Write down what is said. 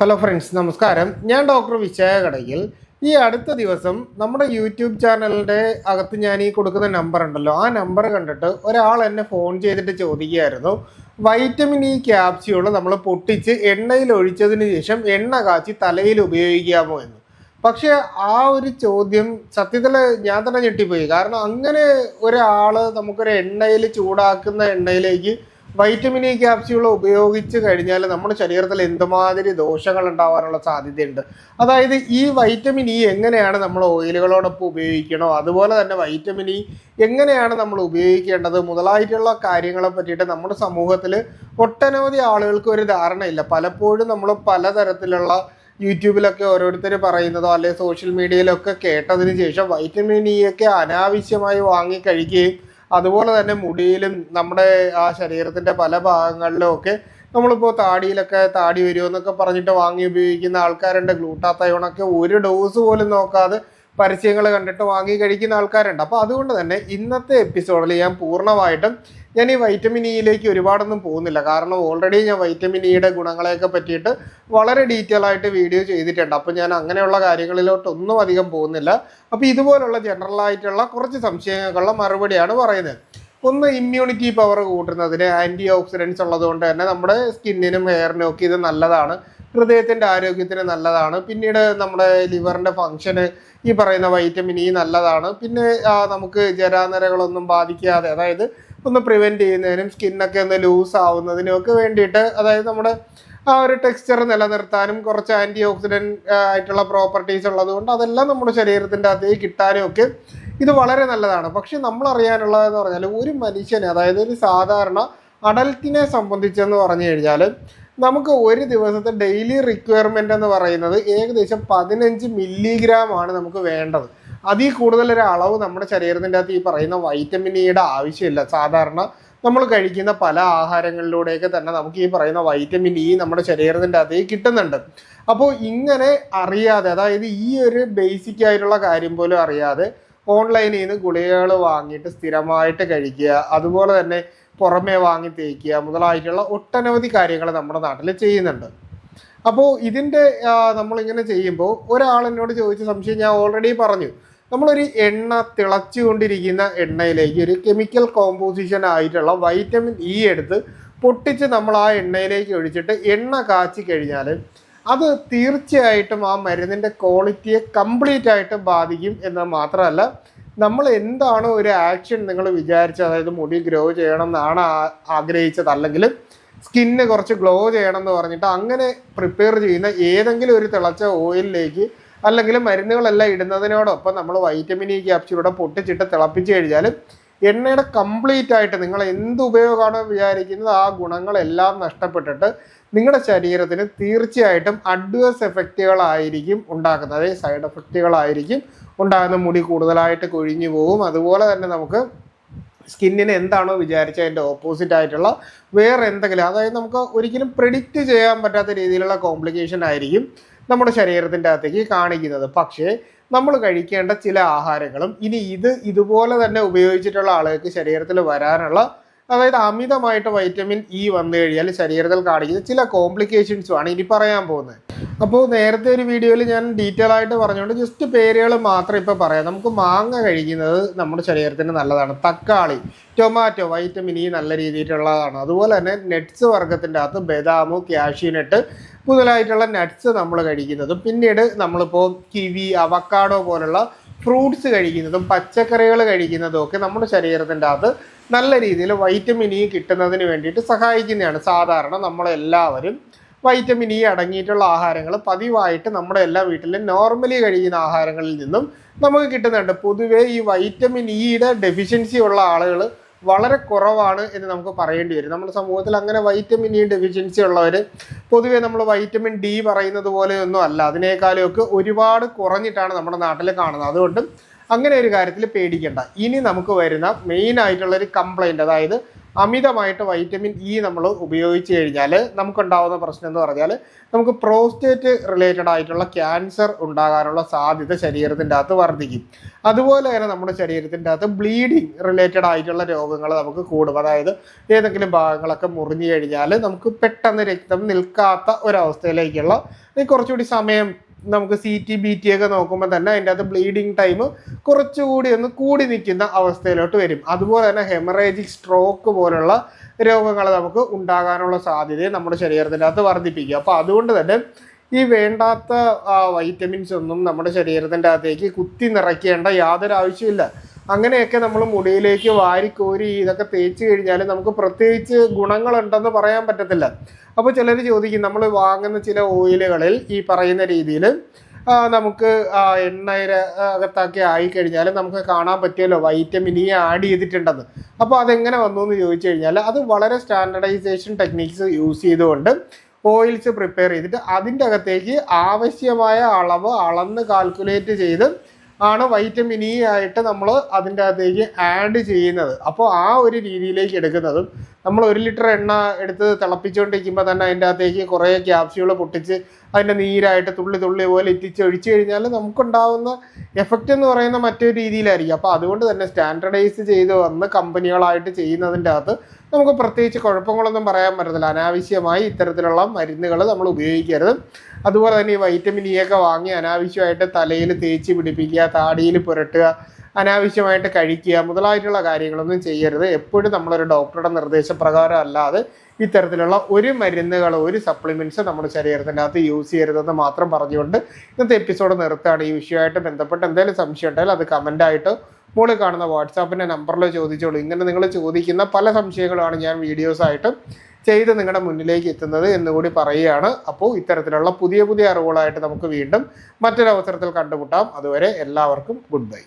Hello friends നമസ്കാരം. ഞാൻ doctor വിജയ കടയിൽ ഈ അടുത്ത ദിവസം നമ്മുടെ യൂട്യൂബ് ചാനലിന്റെ അകത്ത് ഞാൻ ഈ കൊടുക്കുന്ന നമ്പർ ഉണ്ടല്ലോ. ആ നമ്പർ കണ്ടിട്ട് ഒരാൾ എന്നെ ഫോൺ ചെയ്തിട്ട് ചോദിക്കുകയായിരുന്നു. വൈറ്റമിൻ ഇ ക്യാപ്സ്യൂൾ നമ്മൾ പൊട്ടിച്ച് എണ്ണയിൽ ഒഴിച്ചതിന് ശേഷം എണ്ണ കാച്ചി തലയിൽ ഉപയോഗിക്കാമോ എന്ന്. പക്ഷേ ആ ഒരു ചോദ്യം സത്യത്തിൽ ഞാൻ തന്നെ ഞെട്ടിപ്പോയി. കാരണം അങ്ങനെ ഒരാൾ നമുക്കൊരു എണ്ണയിൽ ചൂടാക്കുന്ന എണ്ണയിലേക്ക് വൈറ്റമിൻ ഇ ക്യാപ്സ്യൂൾ ഉപയോഗിച്ച് കഴിഞ്ഞാൽ നമ്മുടെ ശരീരത്തിൽ എന്തുമാതിരി ദോഷങ്ങൾ ഉണ്ടാവാനുള്ള സാധ്യതയുണ്ട്. അതായത് ഈ വൈറ്റമിൻ ഇ എങ്ങനെയാണ് നമ്മൾ ഓയിലുകളോടൊപ്പം ഉപയോഗിക്കണോ അതുപോലെ തന്നെ വൈറ്റമിൻ ഇ എങ്ങനെയാണ് നമ്മൾ ഉപയോഗിക്കേണ്ടത് മുതലായിട്ടുള്ള കാര്യങ്ങളെ പറ്റിയിട്ട് നമ്മുടെ സമൂഹത്തിൽ ഒട്ടനവധി ആളുകൾക്ക് ഒരു ധാരണയില്ല. പലപ്പോഴും നമ്മൾ പലതരത്തിലുള്ള യൂട്യൂബിലൊക്കെ ഓരോരുത്തർ പറയുന്നതോ അല്ലെങ്കിൽ സോഷ്യൽ മീഡിയയിലൊക്കെ കേട്ടതിന് ശേഷം വൈറ്റമിൻ ഇ ഒക്കെ അനാവശ്യമായി വാങ്ങി കഴിക്കുകയും അതുപോലെ തന്നെ മുടിയിലും നമ്മുടെ ആ ശരീരത്തിന്റെ പല ഭാഗങ്ങളിലും ഒക്കെ നമ്മളിപ്പോൾ താടിയിലൊക്കെ താടി വരുമെന്നൊക്കെ പറഞ്ഞിട്ട് വാങ്ങി ഉപയോഗിക്കുന്ന ആൾക്കാരുണ്ട്. ഗ്ലൂട്ടാത്തയോണൊക്കെ ഒരു ഡോസ് പോലും നോക്കാതെ പരസ്യങ്ങൾ കണ്ടിട്ട് വാങ്ങി കഴിക്കുന്ന ആൾക്കാരുണ്ട്. അപ്പോൾ അതുകൊണ്ട് തന്നെ ഇന്നത്തെ എപ്പിസോഡിൽ ഞാൻ പൂർണമായിട്ടും ഞാൻ ഈ വൈറ്റമിൻ ഇയിലേക്ക് ഒരുപാടൊന്നും പോകുന്നില്ല. കാരണം ഓൾറെഡി ഞാൻ വൈറ്റമിൻ ഇയുടെ ഗുണങ്ങളെയൊക്കെ പറ്റിയിട്ട് വളരെ ഡീറ്റെയിൽ ആയിട്ട് വീഡിയോ ചെയ്തിട്ടുണ്ട്. അപ്പോൾ ഞാൻ അങ്ങനെയുള്ള കാര്യങ്ങളിലോട്ടൊന്നും അധികം പോകുന്നില്ല. അപ്പോൾ ഇതുപോലുള്ള ജനറൽ ആയിട്ടുള്ള കുറച്ച് സംശയങ്ങൾക്കുള്ള മറുപടിയാണ് പറയുന്നത്. ഒന്ന് ഇമ്മ്യൂണിറ്റി പവർ കൂട്ടുന്നതിന് ആന്റി ഓക്സിഡൻസ് ഉള്ളതുകൊണ്ട് തന്നെ നമ്മുടെ സ്കിന്നിനും ഹെയറിനും ഒക്കെ ഇത് നല്ലതാണ്. ഹൃദയത്തിന്റെ ആരോഗ്യത്തിന് നല്ലതാണ്. പിന്നീട് നമ്മുടെ ലിവറിന്റെ ഫങ്ഷന് ഈ പറയുന്ന വൈറ്റമിൻ ഇ നല്ലതാണ്. പിന്നെ നമുക്ക് ജരാനരകളൊന്നും ബാധിക്കാതെ അതായത് ഒന്ന് പ്രിവെന്റ് ചെയ്യുന്നതിനും സ്കിന്നൊക്കെ ഒന്ന് ലൂസ് ആവുന്നതിനും ഒക്കെ വേണ്ടിയിട്ട് അതായത് നമ്മുടെ ആ ഒരു ടെക്സ്ചർ നിലനിർത്താനും കുറച്ച് ആന്റി ഓക്സിഡന്റ് ആയിട്ടുള്ള പ്രോപ്പർട്ടീസ് ഉള്ളതുകൊണ്ട് അതെല്ലാം നമ്മുടെ ശരീരത്തിന്റെ അകത്തേക്ക് കിട്ടാനും ഒക്കെ ഇത് വളരെ നല്ലതാണ്. പക്ഷെ നമ്മൾ അറിയാനുള്ളതെന്ന് പറഞ്ഞാൽ ഒരു മനുഷ്യനെ അതായത് ഒരു സാധാരണ അഡൽറ്റിനെ സംബന്ധിച്ചെന്ന് പറഞ്ഞു കഴിഞ്ഞാൽ നമുക്ക് ഒരു ദിവസത്തെ ഡെയിലി റിക്വയർമെന്റ് എന്ന് പറയുന്നത് ഏകദേശം പതിനഞ്ച് മില്ലിഗ്രാം ആണ് നമുക്ക് വേണ്ടത്. അതിൽ കൂടുതൽ ഒരു അളവ് നമ്മുടെ ശരീരത്തിന്റെ അകത്ത് ഈ പറയുന്ന വൈറ്റമിൻ ഇയുടെ ആവശ്യമില്ല. സാധാരണ നമ്മൾ കഴിക്കുന്ന പല ആഹാരങ്ങളിലൂടെയൊക്കെ തന്നെ നമുക്ക് ഈ പറയുന്ന വൈറ്റമിൻ ഇ നമ്മുടെ ശരീരത്തിന്റെ അതേ കിട്ടുന്നുണ്ട്. അപ്പോൾ ഇങ്ങനെ അറിയാതെ അതായത് ഈ ഒരു ബേസിക് ആയിട്ടുള്ള കാര്യം പോലും അറിയാതെ ഓൺലൈനിൽ നിന്ന് ഗുളികകൾ വാങ്ങിയിട്ട് സ്ഥിരമായിട്ട് കഴിക്കുക അതുപോലെ തന്നെ പുറമേ വാങ്ങി തേക്കുക മുതലായിട്ടുള്ള ഒട്ടനവധി കാര്യങ്ങൾ നമ്മുടെ നാട്ടിൽ ചെയ്യുന്നുണ്ട്. അപ്പോൾ ഇതിന്റെ നമ്മളിങ്ങനെ ചെയ്യുമ്പോൾ ഒരാൾ എന്നോട് ചോദിച്ച സംശയം ഞാൻ ഓൾറെഡി പറഞ്ഞു. നമ്മളൊരു എണ്ണ തിളച്ചുകൊണ്ടിരിക്കുന്ന എണ്ണയിലേക്ക് ഒരു കെമിക്കൽ കോമ്പോസിഷൻ ആയിട്ടുള്ള വൈറ്റമിൻ ഇ എടുത്ത് പൊട്ടിച്ച് നമ്മൾ ആ എണ്ണയിലേക്ക് ഒഴിച്ചിട്ട് എണ്ണ കാച്ചി കഴിഞ്ഞാൽ അത് തീർച്ചയായിട്ടും ആ മരുന്നിന്റെ ക്വാളിറ്റിയെ കംപ്ലീറ്റ് ആയിട്ട് ബാധിക്കും എന്ന് മാത്രമല്ല നമ്മൾ എന്താണോ ഒരു ആക്ഷൻ നിങ്ങൾ വിചാരിച്ചത് അതായത് മുടി ഗ്രോ ചെയ്യണം എന്നാണ് ആഗ്രഹിച്ചത്. അല്ലെങ്കിൽ സ്കിന്ന് കുറച്ച് ഗ്ലോ ചെയ്യണം എന്ന് പറഞ്ഞിട്ട് അങ്ങനെ പ്രിപ്പയർ ചെയ്യുന്ന ഏതെങ്കിലും ഒരു തിളച്ച ഓയിലിലേക്ക് അല്ലെങ്കിൽ മരുന്നുകളെല്ലാം ഇടുന്നതിനോടൊപ്പം നമ്മൾ വൈറ്റമിൻ ഇ ക്യാപ്സ്യൂടെ പൊട്ടിച്ചിട്ട് തിളപ്പിച്ച് കഴിഞ്ഞാൽ എണ്ണയുടെ കംപ്ലീറ്റ് ആയിട്ട് നിങ്ങൾ എന്ത് ഉപയോഗമാണോ വിചാരിക്കുന്നത് ആ ഗുണങ്ങളെല്ലാം നഷ്ടപ്പെട്ടിട്ട് നിങ്ങളുടെ ശരീരത്തിന് തീർച്ചയായിട്ടും അഡ്വേഴ്സ് എഫക്റ്റുകളായിരിക്കും ഉണ്ടാക്കുന്നത് അതായത് സൈഡ് എഫക്റ്റുകളായിരിക്കും ഉണ്ടാകുന്ന മുടി കൂടുതലായിട്ട് കൊഴിഞ്ഞു പോകും അതുപോലെ തന്നെ നമുക്ക് സ്കിന്നിന് എന്താണോ വിചാരിച്ച അതിന്റെ ഓപ്പോസിറ്റ് ആയിട്ടുള്ള വേറെ എന്തെങ്കിലും അതായത് നമുക്ക് ഒരിക്കലും പ്രിഡിക്റ്റ് ചെയ്യാൻ പറ്റാത്ത രീതിയിലുള്ള കോംപ്ലിക്കേഷൻ ആയിരിക്കും നമ്മുടെ ശരീരത്തിന്റെ അകത്തേക്ക് കാണിക്കുന്നത്. പക്ഷേ നമ്മൾ കഴിക്കേണ്ട ചില ആഹാരങ്ങളും ഇനി ഇത് ഇതുപോലെ തന്നെ ഉപയോഗിച്ചിട്ടുള്ള ആളുകൾക്ക് ശരീരത്തിൽ വരാനുള്ള അതായത് അമിതമായിട്ട് വൈറ്റമിൻ ഇ വന്നു കഴിഞ്ഞാൽ ശരീരത്തിൽ കാണിക്കുന്ന ചില കോംപ്ലിക്കേഷൻസും ആണ് ഇനി പറയാൻ പോകുന്നത്. അപ്പോൾ നേരത്തെ ഒരു വീഡിയോയിൽ ഞാൻ ഡീറ്റെയിൽ ആയിട്ട് പറഞ്ഞുകൊണ്ട് ജസ്റ്റ് പേരുകൾ മാത്രം ഇപ്പോൾ പറയാം. നമുക്ക് മാങ്ങ കഴിക്കുന്നത് നമ്മുടെ ശരീരത്തിന് നല്ലതാണ്. തക്കാളി ടൊമാറ്റോ വൈറ്റമിൻ ഇ നല്ല രീതിയിലുള്ളതാണ്. അതുപോലെ തന്നെ നെറ്റ്സ് വർഗത്തിന്റെ അകത്ത് ബദാമു കാഷ്യൂനട്ട് മുതലായിട്ടുള്ള നട്ട്സ് നമ്മൾ കഴിക്കുന്നതും. പിന്നീട് നമ്മളിപ്പോൾ കിവി അവക്കാഡോ പോലുള്ള ഫ്രൂട്ട്സ് കഴിക്കുന്നതും പച്ചക്കറികൾ കഴിക്കുന്നതും ഒക്കെ നമ്മുടെ ശരീരത്തിന്റെ അകത്ത് നല്ല രീതിയിൽ വൈറ്റമിൻ ഇ കിട്ടുന്നതിന് വേണ്ടിയിട്ട് സഹായിക്കുന്നതാണ്. സാധാരണ നമ്മളെല്ലാവരും വൈറ്റമിൻ ഇ അടങ്ങിയിട്ടുള്ള ആഹാരങ്ങൾ പതിവായിട്ട് നമ്മുടെ എല്ലാ വീട്ടിലും നോർമലി കഴിക്കുന്ന ആഹാരങ്ങളിൽ നിന്നും നമുക്ക് കിട്ടുന്നുണ്ട്. പൊതുവേ ഈ വൈറ്റമിൻ ഇയുടെ ഡെഫിഷ്യൻസി ഉള്ള ആളുകൾ വളരെ കുറവാണ് എന്ന് നമുക്ക് പറയേണ്ടി വരും. നമ്മുടെ സമൂഹത്തിൽ അങ്ങനെ വൈറ്റമിൻ ഇ ഡെഫിഷ്യൻസി ഉള്ളവർ പൊതുവേ നമ്മൾ വൈറ്റമിൻ ഡി പറയുന്നത് പോലെയൊന്നും അല്ല. അതിനേക്കാളും ഒക്കെ ഒരുപാട് കുറഞ്ഞിട്ടാണ് നമ്മുടെ നാട്ടിൽ കാണുന്നത്. അതുകൊണ്ട് അങ്ങനെ ഒരു കാര്യത്തിൽ പേടിക്കേണ്ട. ഇനി നമുക്ക് വരുന്ന മെയിൻ ആയിട്ടുള്ള ഒരു കംപ്ലൈന്റ് അതായത് അമിതമായിട്ട് വൈറ്റമിൻ ഇ നമ്മൾ ഉപയോഗിച്ച് കഴിഞ്ഞാൽ നമുക്കുണ്ടാവുന്ന പ്രശ്നം എന്ന് പറഞ്ഞാൽ നമുക്ക് പ്രോസ്റ്റേറ്റ് റിലേറ്റഡ് ആയിട്ടുള്ള ക്യാൻസർ ഉണ്ടാകാനുള്ള സാധ്യത ശരീരത്തിന്റെ അകത്ത് വർദ്ധിക്കും. അതുപോലെ തന്നെ നമ്മുടെ ശരീരത്തിന്റെ അകത്ത് ബ്ലീഡിങ് റിലേറ്റഡ് ആയിട്ടുള്ള രോഗങ്ങൾ നമുക്ക് കൂടും. അതായത് ഏതെങ്കിലും ഭാഗങ്ങളൊക്കെ മുറിഞ്ഞു കഴിഞ്ഞാൽ നമുക്ക് പെട്ടെന്ന് രക്തം നിൽക്കാത്ത ഒരവസ്ഥയിലേക്കുള്ള കുറച്ചുകൂടി സമയം നമുക്ക് സി ടി ബി ടി ഒക്കെ നോക്കുമ്പോൾ തന്നെ അതിന്റെ അകത്ത് ബ്ലീഡിങ് ടൈം കുറച്ചുകൂടി ഒന്ന് കൂടി നിൽക്കുന്ന അവസ്ഥയിലോട്ട് വരും. അതുപോലെ തന്നെ ഹെമറേജിക് സ്ട്രോക്ക് പോലുള്ള രോഗങ്ങൾ നമുക്ക് ഉണ്ടാകാനുള്ള സാധ്യതയെ നമ്മുടെ ശരീരത്തിന്റെ അകത്ത് വർദ്ധിപ്പിക്കുക അപ്പോൾ അതുകൊണ്ട് തന്നെ ഈ വേണ്ടാത്ത വൈറ്റമിൻസ് ഒന്നും നമ്മുടെ ശരീരത്തിന്റെ അകത്തേക്ക് കുത്തി നിറയ്ക്കേണ്ട യാതൊരു ആവശ്യമില്ല അങ്ങനെയൊക്കെ നമ്മൾ മുടിയിലേക്ക് വാരിക്കോരി ഇതൊക്കെ തേച്ച് കഴിഞ്ഞാൽ നമുക്ക് പ്രത്യേകിച്ച് ഗുണങ്ങളുണ്ടെന്ന് പറയാൻ പറ്റത്തില്ല. അപ്പോൾ ചിലർ ചോദിക്കും നമ്മൾ വാങ്ങുന്ന ചില ഓയിലുകളിൽ ഈ പറയുന്ന രീതിയിൽ നമുക്ക് എണ്ണയുടെ അകത്തൊക്കെ ആയിക്കഴിഞ്ഞാൽ നമുക്ക് കാണാൻ പറ്റിയല്ലോ വൈറ്റമിൻ ഇ ആഡ് ചെയ്തിട്ടുണ്ടെന്ന്. അപ്പോൾ അതെങ്ങനെ വന്നു എന്ന് ചോദിച്ചു കഴിഞ്ഞാൽ അത് വളരെ സ്റ്റാൻഡർഡൈസേഷൻ ടെക്നിക്സ് യൂസ് ചെയ്തുകൊണ്ട് ഓയിൽസ് പ്രിപ്പയർ ചെയ്തിട്ട് അതിന്റെ അകത്തേക്ക് ആവശ്യമായ അളവ് അളന്ന് കാൽക്കുലേറ്റ് ചെയ്ത് ആണ് വൈറ്റമിൻ ഇ ആയിട്ട് നമ്മൾ അതിന്റെ അകത്തേക്ക് ആഡ് ചെയ്യുന്നത്. അപ്പോൾ ആ ഒരു രീതിയിലേക്ക് എടുക്കുന്നതും നമ്മൾ ഒരു ലിറ്റർ എണ്ണ എടുത്ത് തിളപ്പിച്ചുകൊണ്ടിരിക്കുമ്പോൾ തന്നെ അതിന്റെ അകത്തേക്ക് കുറേ ക്യാപ്സ്യൂൾ പൊട്ടിച്ച് അതിന്റെ നീരായിട്ട് തുള്ളി തുള്ളി പോലെ എത്തിച്ച് ഒഴിച്ചു കഴിഞ്ഞാൽ നമുക്കുണ്ടാവുന്ന എഫക്റ്റ് എന്ന് പറയുന്ന മറ്റൊരു രീതിയിലായിരിക്കും. അപ്പോൾ അതുകൊണ്ട് തന്നെ സ്റ്റാൻഡർഡൈസ് ചെയ്ത് വന്ന് കമ്പനികളായിട്ട് ചെയ്യുന്നതിന്റെ അകത്ത് നമുക്ക് പ്രത്യേകിച്ച് കുഴപ്പങ്ങളൊന്നും പറയാൻ പറ്റത്തില്ല. അനാവശ്യമായി ഇത്തരത്തിലുള്ള മരുന്നുകൾ നമ്മൾ ഉപയോഗിക്കരുത്. അതുപോലെ തന്നെ ഈ വൈറ്റമിൻ ഇ ഒക്കെ വാങ്ങി അനാവശ്യമായിട്ട് തലയിൽ തേച്ച് പിടിപ്പിക്കുക താടിയിൽ പുരട്ടുക അനാവശ്യമായിട്ട് കഴിക്കുക മുതലായിട്ടുള്ള കാര്യങ്ങളൊന്നും ചെയ്യരുത്. എപ്പോഴും നമ്മളൊരു ഡോക്ടറുടെ നിർദ്ദേശപ്രകാരം അല്ലാതെ ഇത്തരത്തിലുള്ള ഒരു മരുന്നുകൾ ഒരു സപ്ലിമെന്റ്സ് നമ്മുടെ ശരീരത്തിന്റെ അകത്ത് യൂസ് ചെയ്യരുതെന്ന് മാത്രം പറഞ്ഞുകൊണ്ട് ഇന്നത്തെ എപ്പിസോഡ് നിർത്താണ് ഈ വിഷയമായിട്ട് ബന്ധപ്പെട്ട് എന്തെങ്കിലും സംശയം ഉണ്ടെങ്കിൽ അത് കമന്റായിട്ടോ മുകളിൽ കാണുന്ന വാട്സാപ്പിന്റെ നമ്പറിൽ ചോദിച്ചോളൂ. ഇങ്ങനെ നിങ്ങൾ ചോദിക്കുന്ന പല സംശയങ്ങളാണ് ഞാൻ വീഡിയോസായിട്ട് ചെയ്ത് നിങ്ങളുടെ മുന്നിലേക്ക് എത്തുന്നത് എന്നുകൂടി പറയുകയാണ്. അപ്പോൾ ഇത്തരത്തിലുള്ള പുതിയ പുതിയ അറിവുകളായിട്ട് നമുക്ക് വീണ്ടും മറ്റൊരവസരത്തിൽ കണ്ടുമുട്ടാം. അതുവരെ എല്ലാവർക്കും ഗുഡ് ബൈ.